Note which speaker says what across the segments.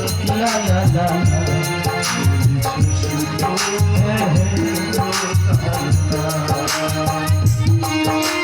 Speaker 1: ভালোবাসো
Speaker 2: হায়রে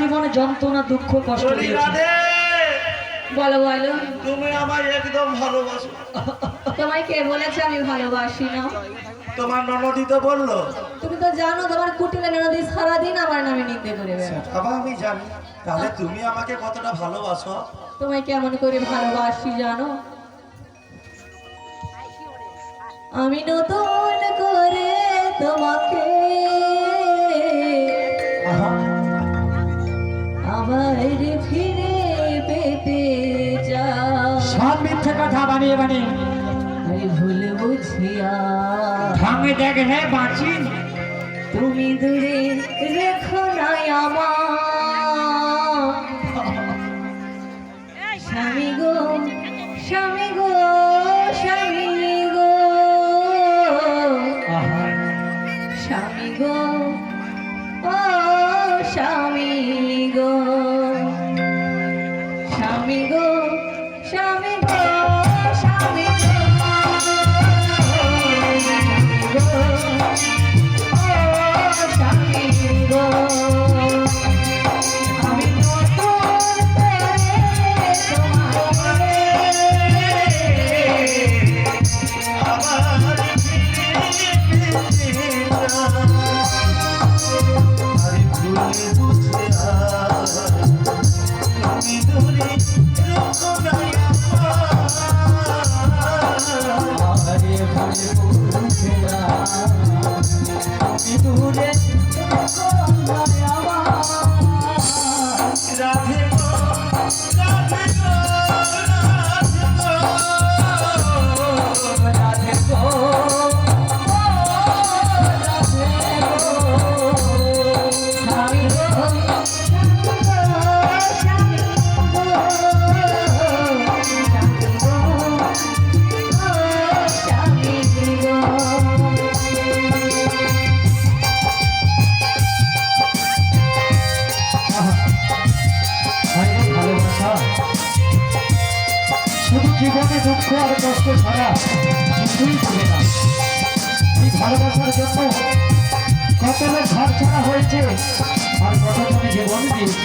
Speaker 2: জীবনে যন্ত্রণা দুঃখ কষ্ট
Speaker 3: বলো বলো।
Speaker 1: তুমি আমার একদম ভালোবাসো।
Speaker 3: তোমায় কে বলেছে আমি ভালোবাসি না?
Speaker 1: তোমার ননদি তো বলল
Speaker 3: তুমি তো জানো তোমার কুটিলে নদী সারাদিন আমার নামে নিন্দে করে
Speaker 1: বাবা আমি জানি। তাহলে তুমি আমাকে কতটা ভালোবাসো?
Speaker 3: তোমায় কেমন করে ভালোবাসি জানো? আমি নতুন করে তোমাকে
Speaker 2: মিথ্যে কথা বানিয়ে বানিয়ে।
Speaker 3: ভুল বুঝিয়া
Speaker 2: ভাঙে দেখ হে বাঁচি।
Speaker 3: তুমি দূরে রেখো গো
Speaker 1: রাধে
Speaker 3: আসার জন্য কত লোক ঘর ছাড়া হয়েছে? আর কতজনে জীবন দিয়েছে?